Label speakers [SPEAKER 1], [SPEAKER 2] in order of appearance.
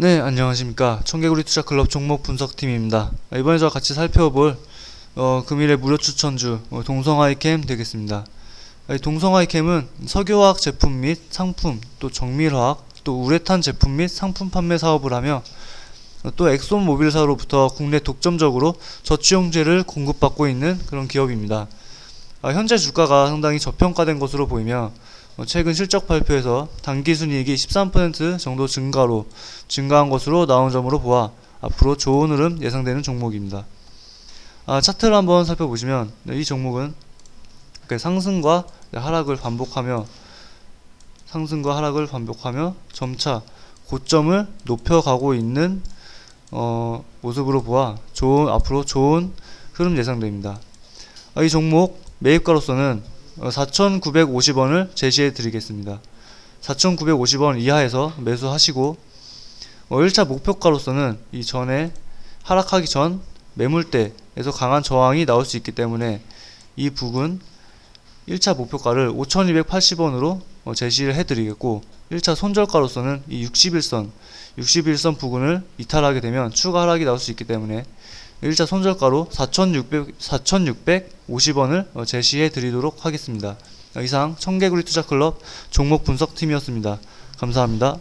[SPEAKER 1] 네, 안녕하십니까. 청개구리 투자 클럽 종목 분석팀입니다. 아, 이번에 저와 같이 살펴볼 어, 금일의 무료 추천주 어, 동성아이캠 되겠습니다. 동성아이캠은 석유화학 제품 및 상품, 또 정밀화학, 또 우레탄 제품 및 상품 판매 사업을 하며 어, 또 엑손 모빌사로부터 국내 독점적으로 저추용제를 공급받고 있는 그런 기업입니다. 아, 현재 주가가 상당히 저평가된 것으로 보이며 어, 최근 실적 발표에서 당기순이익이 13% 정도 증가로 증가한 것으로 나온 점으로 보아 앞으로 좋은 흐름 예상되는 종목입니다. 아, 차트를 한번 살펴보시면 네, 이 종목은 상승과 하락을 반복하며 상승과 하락을 반복하며 점차 고점을 높여가고 있는 어, 모습으로 보아 좋은 앞으로 좋은 흐름 예상됩니다. 아, 이 종목 매입가로서는 4,950원을 제시해 드리겠습니다. 4,950원 이하에서 매수하시고 어, 1차 목표가로서는 이 전에 하락하기 전 매물대에서 강한 저항이 나올 수 있기 때문에 이 부분 1차 목표가를 5,280원으로 어, 제시를 해드리겠고 1차 손절가로서는 이 61선 61선 부근을 이탈하게 되면 추가 하락이 나올 수 있기 때문에 1차 손절가로 4,600, 4,650원을 어, 제시해 드리도록 하겠습니다. 이상 청개구리 투자클럽 종목 분석팀이었습니다. 감사합니다.